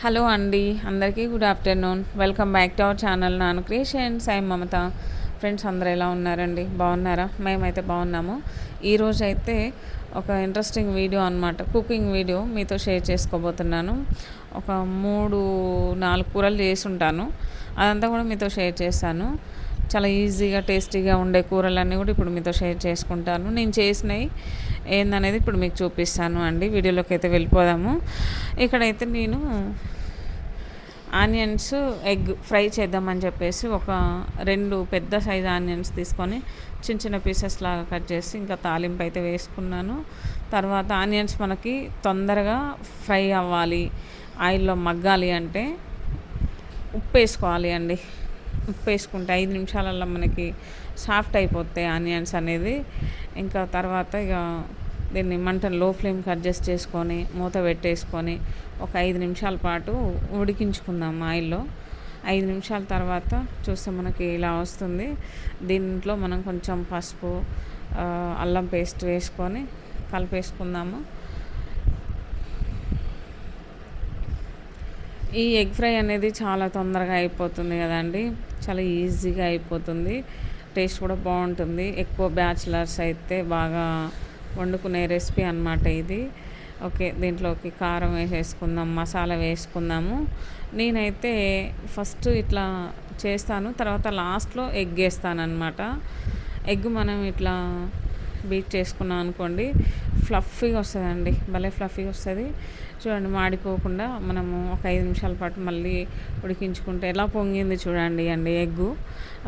Hello అండి అందరికీ good afternoon. Welcome back to our channel Nan creations. I Mamata. Friends అందరూ ఎలా ఉన్నారండి? బాగున్నారా? మేమైతే బాగున్నాము. ఈరోజు అయితే ఒక ఇంట్రెస్టింగ్ వీడియో అనమాట కుకింగ్ వీడియో మీతో షేర్ చేసుకోబోతున్నాను. ఒక మూడు నాలుగు కూరలు చేసి ఉంటాను. అదంతా కూడా మీతో షేర్ చేస్తాను. చాలా ఈజీగా టేస్టీగా ఉండే కూరలన్నీ కూడా ఇప్పుడు మీతో షేర్ చేసుకుంటాను. నేను చేసినవి ఏందనేది ఇప్పుడు మీకు చూపిస్తాను అండి. వీడియోలోకి అయితే వెళ్ళిపోదాము. ఇక్కడైతే నేను ఆనియన్స్ ఎగ్ ఫ్రై చేద్దామని చెప్పేసి ఒక రెండు పెద్ద సైజ్ ఆనియన్స్ తీసుకొని చిన్న చిన్న పీసెస్ లాగా కట్ చేసి ఇంకా తాలింపు అయితే వేసుకున్నాను. తర్వాత ఆనియన్స్ మనకి తొందరగా ఫ్రై అవ్వాలి. ఆయిల్లో మగ్గాలి అంటే ఉప్పు వేసుకోవాలి అండి. వేసుకుంటే ఐదు నిమిషాలలో మనకి సాఫ్ట్ అయిపోతాయి ఆనియన్స్ అనేది. ఇంకా తర్వాత ఇక దీన్ని మంటను లో ఫ్లేమ్కి అడ్జస్ట్ చేసుకొని మూత పెట్టేసుకొని ఒక ఐదు నిమిషాల పాటు ఉడికించుకుందాం ఆయిల్లో. ఐదు నిమిషాల తర్వాత చూస్తే మనకి ఇలా వస్తుంది. దీంట్లో మనం కొంచెం పసుపు అల్లం పేస్ట్ వేసుకొని కలిపేసుకుందాము. ఈ ఎగ్ ఫ్రై అనేది చాలా తొందరగా అయిపోతుంది కదండి. చాలా ఈజీగా అయిపోతుంది. టేస్ట్ కూడా బాగుంటుంది. ఎక్కువ బ్యాచిలర్స్ అయితే బాగా వండుకునే రెసిపీ అనమాట ఇది. ఓకే దీంట్లోకి కారం వేసేసుకుందాం మసాలా వేసుకుందాము. నేనైతే ఫస్ట్ ఇట్లా చేస్తాను తర్వాత లాస్ట్లో ఎగ్ వేస్తాను అనమాట ఎగ్ మనం ఇట్లా బీట్ చేసుకున్నాం అనుకోండి ఫ్లఫీగా వస్తుందండి భలే ఫ్లఫీగా వస్తుంది. చూడండి మాడిపోకుండా మనము ఒక ఐదు నిమిషాల పాటు మళ్ళీ ఉడికించుకుంటే ఎలా పొంగింది చూడండి అండి ఎగ్గు.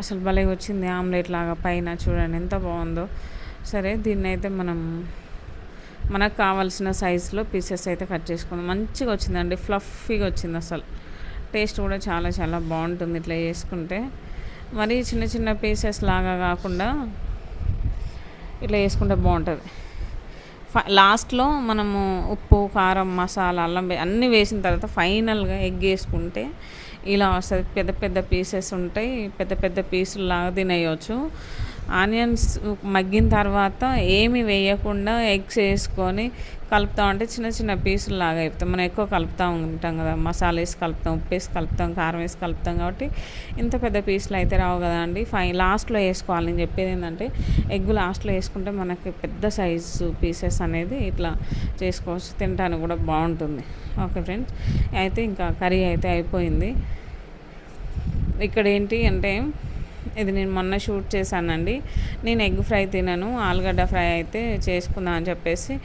అసలు భలే వచ్చింది ఆమ్లెట్ లాగా పైన చూడండి ఎంత బాగుందో. సరే దీన్ని అయితే మనం మనకు కావాల్సిన సైజులో పీసెస్ అయితే కట్ చేసుకుందాం. మంచిగా వచ్చిందండి ఫ్లఫీగా వచ్చింది అసలు. టేస్ట్ కూడా చాలా చాలా బాగుంటుంది ఇట్లా చేసుకుంటే. మరీ చిన్న చిన్న పీసెస్ లాగా కాకుండా ఇట్లా వేసుకుంటే బాగుంటుంది. లాస్ట్లో మనము ఉప్పు కారం మసాలా అల్లం అన్నీ వేసిన తర్వాత ఫైనల్గా ఎగ్ వేసుకుంటే ఇలా వస్తుంది. పెద్ద పెద్ద పీసెస్ ఉంటాయి. పెద్ద పెద్ద పీసులు లాగా తినేయచ్చు. ఆనియన్స్ మగ్గిన తర్వాత ఏమి వేయకుండా ఎగ్స్ వేసుకొని కలుపుతాం అంటే చిన్న చిన్న పీసులు లాగా అయిపోతాం మనం ఎక్కువ కలుపుతూ ఉంటాం కదా. మసాలా వేసి కలుపుతాం ఉప్పు వేసి కలుపుతాం కారం వేసి కలుపుతాం కాబట్టి ఇంత పెద్ద పీసులు అయితే రావు కదా అండి. ఫై లాస్ట్లో వేసుకోవాలి. నేను చెప్పేది ఏంటంటే ఎగ్ లాస్ట్లో వేసుకుంటే మనకి పెద్ద సైజు పీసెస్ అనేది ఇట్లా చేసుకోవచ్చు. తినడానికి కూడా బాగుంటుంది. ఓకే ఫ్రెండ్స్ అయితే ఇంకా కర్రీ అయితే అయిపోయింది. ఇక్కడ ఏంటి అంటే ఇది నేను మొన్న షూట్ చేశానండి. నేను ఎగ్ ఫ్రై తినను ఆలుగడ్డ ఫ్రై అయితే చేసుకుందాం అని చెప్పేసి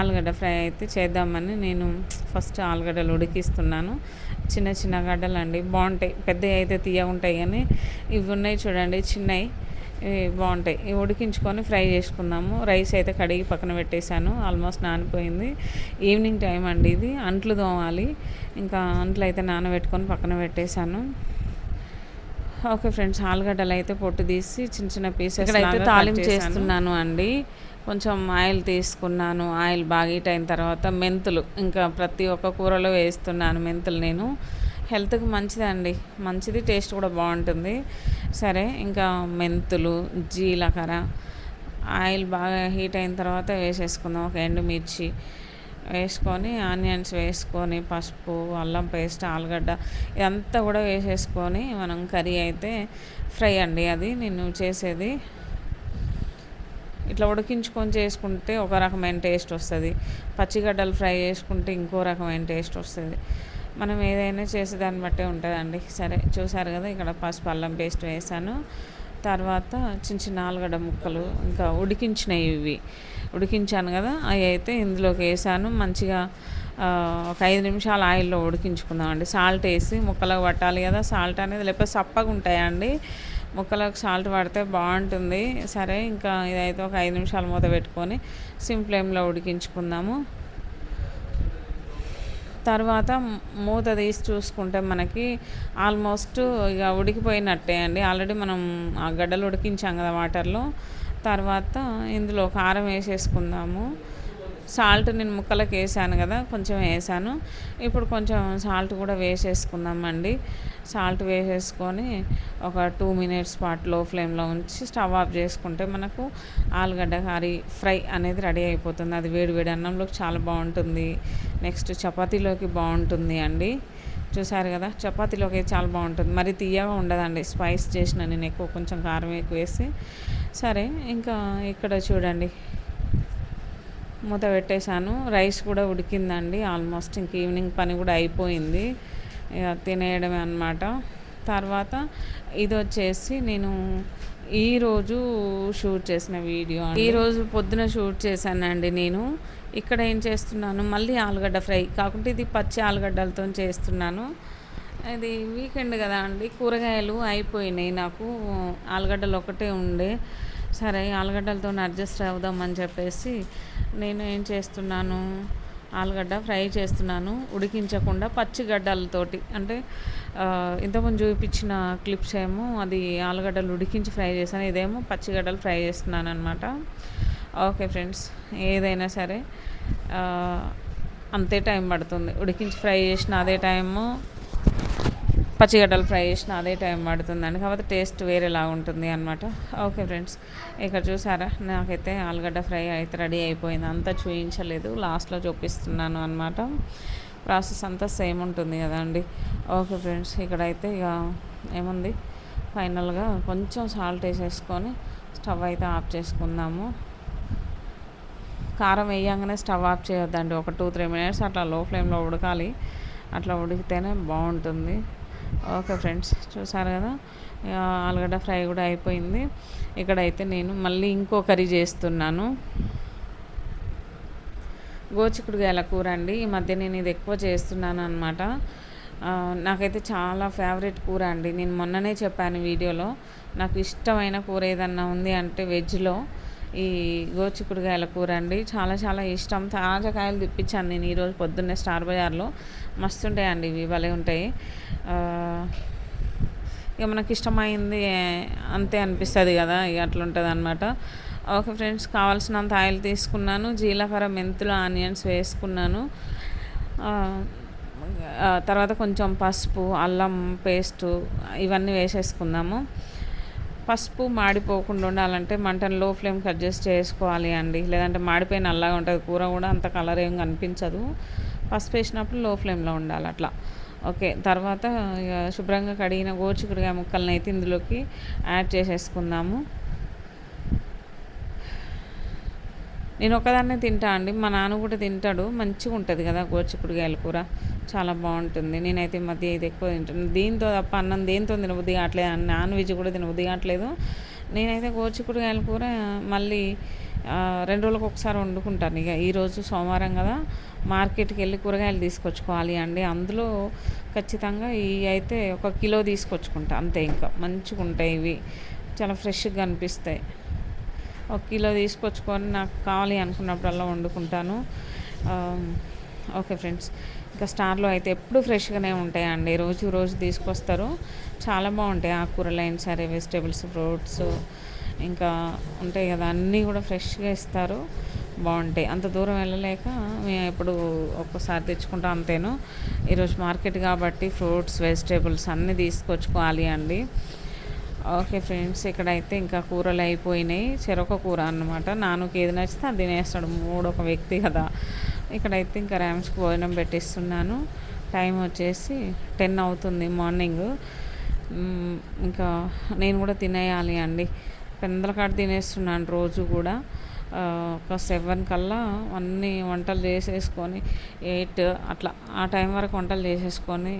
ఆలుగడ్డ ఫ్రై అయితే చేద్దామని నేను ఫస్ట్ ఆలుగడ్డలు ఉడికిస్తున్నాను. చిన్న చిన్న గడ్డలు అండి బాగుంటాయి. పెద్దవి అయితే తీయ ఉంటాయి కానీ ఇవి ఉన్నాయి చూడండి చిన్నవి. బాగుంటాయి. ఇవి ఉడికించుకొని ఫ్రై చేసుకుందాము. రైస్ అయితే కడిగి పక్కన పెట్టేశాను. ఆల్మోస్ట్ నానిపోయింది. ఈవినింగ్ టైం అండి ఇది. అంట్లు తోమాలి. ఇంకా అంట్లు అయితే నానబెట్టుకొని పక్కన పెట్టేశాను. ఓకే ఫ్రెండ్స్ ఆలుగడ్డలు అయితే పొట్టు తీసి చిన్న చిన్న పీసెస్ అయితే తాలింపు చేస్తున్నాను అండి. కొంచెం ఆయిల్ తీసుకున్నాను. ఆయిల్ బాగా హీట్ అయిన తర్వాత మెంతులు ఇంకా ప్రతి ఒక్క కూరలో వేస్తున్నాను మెంతులు నేను. హెల్త్కి మంచిదండి. మంచిది టేస్ట్ కూడా బాగుంటుంది. సరే ఇంకా మెంతులు జీలకర్ర ఆయిల్ బాగా హీట్ అయిన తర్వాత వేసేసుకుందాం. ఒక ఎండుమిర్చి వేసుకొని ఆనియన్స్ వేసుకొని పసుపు అల్లం పేస్ట్ ఆలుగడ్డ ఇదంతా కూడా వేసేసుకొని మనం కర్రీ అయితే ఫ్రై అండి అది. నేను చేసేది ఇట్లా ఉడికించుకొని చేసుకుంటే ఒక రకమైన టేస్ట్ వస్తుంది. పచ్చిగడ్డలు ఫ్రై చేసుకుంటే ఇంకో రకమైన టేస్ట్ వస్తుంది. మనం ఏదైనా చేసే దాన్ని బట్టే ఉంటుందండి. సరే చూసారు కదా ఇక్కడ పసుపు అల్లం పేస్ట్ వేసాను. తర్వాత చిన్న చిన్న ఆలుగడ్డ ముక్కలు ఇంకా ఉడికించినవి ఇవి. ఉడికించాను కదా అవి అయితే ఇందులోకి వేసాను. మంచిగా ఒక ఐదు నిమిషాలు ఆయిల్లో ఉడికించుకుందామండి. సాల్ట్ వేసి ముక్కలకు పట్టాలి కదా సాల్ట్ అనేది లేకపోతే సప్పగా ఉంటాయండి. ముక్కలకు సాల్ట్ పడితే బాగుంటుంది. సరే ఇంకా ఇదైతే ఒక ఐదు నిమిషాలు మూత పెట్టుకొని సిమ్ ఫ్లేమ్లో ఉడికించుకుందాము. తర్వాత మూత తీసి చూసుకుంటే మనకి ఆల్మోస్ట్ ఇక ఉడికిపోయినట్టే అండి. ఆల్రెడీ మనం ఆ గడ్డలు ఉడికించాం కదా వాటర్లో. తర్వాత ఇందులో కారం వేసేసుకుందాము. సాల్ట్ నేను ముక్కలకు వేసాను కదా కొంచెం వేసాను. ఇప్పుడు కొంచెం సాల్ట్ కూడా వేసేసుకుందామండి. సాల్ట్ వేసేసుకొని ఒక టూ మినిట్స్ పాటు లో ఫ్లేమ్లో ఉంచి స్టవ్ ఆఫ్ చేసుకుంటే మనకు ఆలుగడ్డ కర్రీ ఫ్రై అనేది రెడీ అయిపోతుంది. అది వేడి వేడి అన్నంలోకి చాలా బాగుంటుంది. నెక్స్ట్ చపాతీలోకి బాగుంటుంది అండి. చూసారు కదా చపాతీలోకి చాలా బాగుంటుంది. మరి తీయగా ఉండదండి. స్పైస్ చేసిన నేను ఎక్కువ కొంచెం కారం ఎక్కువ వేసి. సరే ఇంకా ఇక్కడ చూడండి. మూత పెట్టేశాను. రైస్ కూడా ఉడికిందండి. ఆల్మోస్ట్ ఇంక ఈవినింగ్ పని కూడా అయిపోయింది. ఇక తినేయడమే అనమాట తర్వాత ఇది వచ్చేసి నేను ఈరోజు షూట్ చేసిన వీడియో ఈరోజు పొద్దున షూట్ చేశానండి నేను. ఇక్కడ ఏం చేస్తున్నాను? మళ్ళీ ఆలుగడ్డ ఫ్రై. కాకుంటే ఇది పచ్చి ఆలుగడ్డలతో చేస్తున్నాను. ఇది వీకెండ్ కదా అండి. కూరగాయలు అయిపోయినాయి నాకు. ఆలుగడ్డలు ఒకటే ఉండే. సరే ఆలుగడ్డలతో అడ్జస్ట్ అవుదామని చెప్పేసి నేను ఏం చేస్తున్నాను? ఆలుగడ్డ ఫ్రై చేస్తున్నాను. ఉడికించకుండా పచ్చి గడ్డలతోటి. అంటే ఇంతకుముందు చూపించిన క్లిప్స్ ఏమో అది ఆలుగడ్డలు ఉడికించి ఫ్రై చేశాను. ఇదేమో పచ్చిగడ్డలు ఫ్రై చేస్తున్నాను అనమాట ఓకే ఫ్రెండ్స్ ఏదైనా సరే అంతే టైం పడుతుంది. ఉడికించి ఫ్రై చేసిన అదే టైము పచ్చిగడ్డలు ఫ్రై చేసిన అదే టైం పడుతుందండి. కాకపోతే టేస్ట్ వేరేలా ఉంటుంది అనమాట ఓకే ఫ్రెండ్స్ ఇక్కడ చూసారా? నాకైతే ఆలుగడ్డ ఫ్రై అయితే రెడీ అయిపోయింది. అంతా చూపించలేదు లాస్ట్లో చూపిస్తున్నాను అనమాట ప్రాసెస్ అంతా సేమ్ ఉంటుంది కదండి. ఓకే ఫ్రెండ్స్ ఇక్కడైతే ఇక ఏముంది? ఫైనల్గా కొంచెం సాల్ట్ వేసేసుకొని స్టవ్ అయితే ఆఫ్ చేసుకుందాము. కారం వేయంగానే స్టవ్ ఆఫ్ చేయొద్దండి. ఒక టూ త్రీ మినిట్స్ అట్లా లో ఫ్లేమ్లో ఉడకాలి. అట్లా ఉడికితేనే బాగుంటుంది ఓకే ఫ్రెండ్స్ చూసారు కదా? ఆలుగడ్డ ఫ్రై కూడా అయిపోయింది. ఇక్కడైతే నేను మళ్ళీ ఇంకో కర్రీ చేస్తున్నాను. గోచికుడుగాయల కూర అండి ఈ మధ్య నేను ఇది ఎక్కువ చేస్తున్నాను అనమాట నాకైతే చాలా ఫేవరెట్ కూర అండి. నేను మొన్ననే చెప్పాను వీడియోలో. నాకు ఇష్టమైన కూర ఏదన్నా ఉంది అంటే వెజ్లో ఈ గోచికుడుకాయల కూర అండి. చాలా చాలా ఇష్టం. తాజా కాయలు తెప్పించాను నేను ఈరోజు పొద్దున్నే స్టార్ బజార్లో. మస్తు ఉంటాయండి ఇవి భలే ఉంటాయి. ఇక మనకి ఇష్టమైంది అంతే అనిపిస్తుంది కదా ఇక అట్లుంటుంది అనమాట ఓకే ఫ్రెండ్స్ కావాల్సినంత ఆయిల్ తీసుకున్నాను. జీలకర్ర మెంతులు ఆనియన్స్ వేసుకున్నాను. తర్వాత కొంచెం పసుపు అల్లం పేస్టు ఇవన్నీ వేసేసుకుందాము. పసుపు మాడిపోకుండా ఉండాలంటే మంటను లో ఫ్లేమ్కి అడ్జస్ట్ చేసుకోవాలి అండి. లేదంటే మాడిపోయిన అల్లాగా ఉంటుంది. కూర కూడా అంత కలర్ ఏం కనిపించదు. పసుపు వేసినప్పుడు లో ఫ్లేమ్లో ఉండాలి అట్లా. ఓకే తర్వాత ఇక శుభ్రంగా కడిగిన గోచికుడిగా ముక్కల్ని అయితే ఇందులోకి యాడ్ చేసేసుకుందాము. నేను ఒకదాన్నే తింటా అండి. మా నాన్న కూడా తింటాడు. మంచిగా ఉంటుంది కదా గోచికుడికాయల కూర. చాలా బాగుంటుంది. నేనైతే మధ్య ఇది ఎక్కువ తింటాను దీంతో తప్ప అన్నం దేంతో తినబుద్ధి కావట్లేదు. నాన్ వెజ్ కూడా తినబుద్ధి కావట్లేదు. నేనైతే గోచికుడికాయల కూర మళ్ళీ రెండు రోజులకు ఒకసారి వండుకుంటాను. ఇక ఈరోజు సోమవారం కదా మార్కెట్కి వెళ్ళి కూరగాయలు తీసుకొచ్చుకోవాలి అండి. అందులో ఖచ్చితంగా ఇవి అయితే ఒక కిలో తీసుకొచ్చుకుంటా. అంతే ఇంకా. మంచిగా ఉంటాయి ఇవి. చాలా ఫ్రెష్గా అనిపిస్తాయి. ఒక కిలో తీసుకొచ్చుకొని నాకు కావాలి అనుకున్నప్పుడల్లా వండుకుంటాను. Okay friends. ఇంకా స్టార్లో అయితే ఎప్పుడు ఫ్రెష్గానే ఉంటాయండి. రోజు రోజు తీసుకొస్తారు. చాలా బాగుంటాయి ఆకుకూరలు అయిన సరే వెజిటేబుల్స్ ఫ్రూట్స్ ఇంకా ఉంటాయి కదా అన్నీ కూడా ఫ్రెష్గా ఇస్తారు. బాగుంటాయి. అంత దూరం వెళ్ళలేక మేము ఎప్పుడు ఒక్కసారి తెచ్చుకుంటాం అంతేను. ఈరోజు మార్కెట్ కాబట్టి ఫ్రూట్స్ వెజిటేబుల్స్ అన్నీ తీసుకొచ్చుకోవాలి అండి. ఓకే ఫ్రెండ్స్ ఇక్కడైతే ఇంకా కూరలు అయిపోయినాయి. చెరొక కూర అనమాట నాన్నకి ఏది నచ్చితే అది తినేస్తాడు. మూడొక వ్యక్తి కదా. ఇక్కడైతే ఇంకా ర్యామ్స్కి భోజనం పెట్టిస్తున్నాను. టైం వచ్చేసి టెన్ అవుతుంది మార్నింగ్ ఇంకా నేను కూడా తినేయాలి అండి. పెందల కాడ తినేస్తున్నాను రోజు కూడా. ఒక సెవెన్ కల్లా అన్నీ వంటలు చేసేసుకొని ఎయిట్ అట్లా ఆ టైం వరకు వంటలు చేసేసుకొని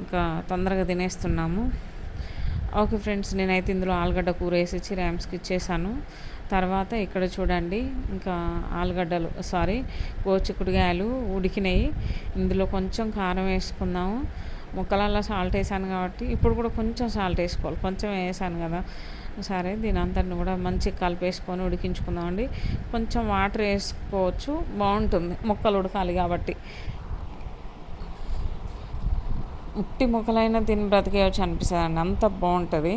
ఇంకా తొందరగా తినేస్తున్నాము. ఓకే ఫ్రెండ్స్ నేనైతే ఇందులో ఆలుగడ్డ కూర వేసి ర్యామ్స్కి ఇచ్చేసాను. తర్వాత ఇక్కడ చూడండి ఇంకా ఆలుగడ్డలు సారీ గోచిక్కుడుగాయలు ఉడికినాయి. ఇందులో కొంచెం కారం వేసుకుందాము. ముక్కలల్లో సాల్ట్ వేసాను కాబట్టి ఇప్పుడు కూడా కొంచెం సాల్ట్ వేసుకోవాలి. కొంచెం వేసాను కదా. సరే దీని అంతటిని కూడా మంచిగా కలిపేసుకొని ఉడికించుకుందామండి కొంచెం వాటర్ వేసుకోవచ్చు బాగుంటుంది. ముక్కలు ఉడకాలి కాబట్టి. ఉట్టి ముక్కలైనా దీన్ని బ్రతికేయచ్చు అనిపిస్తుంది అండి అంత బాగుంటుంది.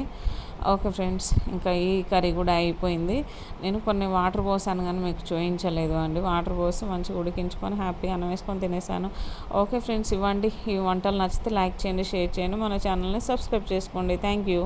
ఓకే ఫ్రెండ్స్ ఇంకా ఈ కర్రీ కూడా అయిపోయింది. నేను కొన్ని వాటర్ పోసాను కానీ మీకు చూపించలేదు అండి. వాటర్ పోసి మంచిగా ఉడికించుకొని హ్యాపీగా అన్నం వేసుకొని తినేసాను. ఓకే ఫ్రెండ్స్ ఇవ్వండి. ఈ వంటలు నచ్చితే లైక్ చేయండి షేర్ చేయండి. మన ఛానల్ని సబ్స్క్రైబ్ చేసుకోండి. Thank you.